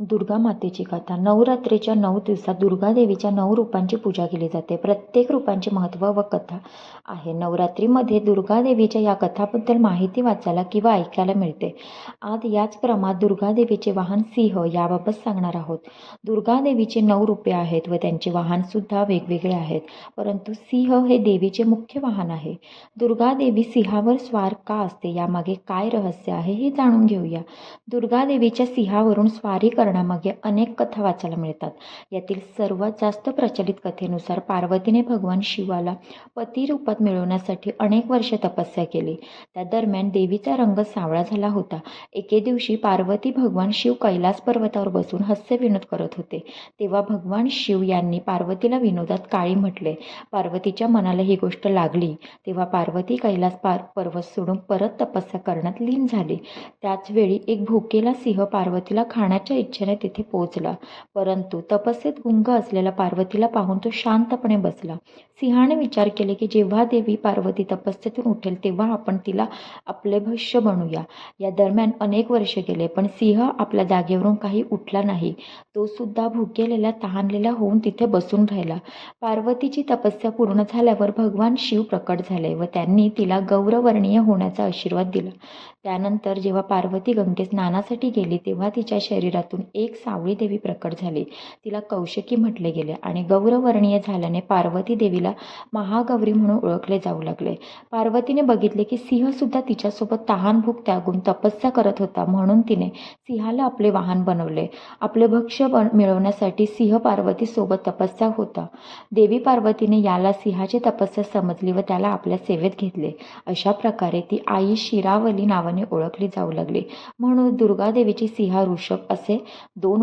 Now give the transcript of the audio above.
दुर्गा मातेची कथा. नवरात्रीच्या नऊ दिवसात दुर्गा देवीच्या नऊ रूपांची पूजा केली जाते. प्रत्येक रूपांचे महत्त्व व कथा आहे. नवरात्रीमध्ये दुर्गा देवीच्या या कथाबद्दल माहिती वाचायला किंवा ऐकायला मिळते. आज याच क्रमात दुर्गा देवीचे वाहन सिंह याबाबत सांगणार आहोत. दुर्गा देवीचे नऊ रूपे आहेत व त्यांचे वाहनसुद्धा वेगवेगळे आहेत. परंतु सिंह हे देवीचे मुख्य वाहन आहे. दुर्गा देवी सिंहावर स्वार का असते? यामागे काय रहस्य आहे हे जाणून घेऊया. दुर्गा देवीच्या सिंहावरून स्वारी करण्यामागे अनेक कथा वाचायला मिळतात. यातील सर्वात जास्त प्रचलित कथेनुसार पार्वतीने भगवान शिवाला पती रूपात मिळवण्यासाठी अनेक वर्षे तपस्या केली. त्या दरम्यान देवीचा रंग सावळा झाला होता. एके दिवशी पार्वती भगवान शिव कैलास पर्वतावर बसून हास्य विनोद करत होते. तेव्हा भगवान शिव यांनी पार्वतीला विनोदात काळी म्हटले. पार्वतीच्या मनाला ही गोष्ट लागली. तेव्हा पार्वती कैलास पार पर्वत सोडून परत तपस्या करण्यात लीन झाली. त्याच वेळी एक भुकेला सिंह पार्वतीला खाण्याच्या इच्छा इच्छेने तिथे पोहोचला. परंतु तपस्येत गुंग असलेल्या पार्वतीला पाहून तो शांतपणे बसला. सिंहाने विचार केले की जेव्हा देवी पार्वती तपस्येतून उठेल तेव्हा आपण तिला आपले भविष्य बनूया या दरम्यान अनेक वर्षे गेले पण सिंह आपल्या जागेवरून काही उठला नाही. तो सुद्धा भुकेलेला तहानलेला होऊन तिथे बसून राहिला. पार्वतीची तपस्या पूर्ण झाल्यावर भगवान शिव प्रकट झाले व त्यांनी तिला गौरवर्णीय होण्याचा आशीर्वाद दिला. त्यानंतर जेव्हा पार्वती गंगेत स्नानासाठी गेली तेव्हा तिच्या शरीरातून एक सावळी देवी प्रकट झाली. तिला कौशकी म्हटले गेले आणि गौरवर्णीय झाल्याने पार्वती देवीला महागौरी म्हणून ओळखले जाऊ लागले. पार्वतीने बघितले की सिंहसुद्धा तिच्यासोबत तहानभूक त्यागून तपस्या करत होता म्हणून तिने सिंहाला आपले वाहन बनवले. आपले भक्ष्य बन मिळवण्यासाठी सिंह पार्वतीसोबत तपस्या होता. देवी पार्वतीने याला सिंहाची तपस्या समजली व त्याला आपल्या सेवेत घेतले. अशा प्रकारे ती आई शिरावली नावाने ओळखली जाऊ लागली. म्हणून दुर्गादेवीची सिंह ऋषभ असे दोन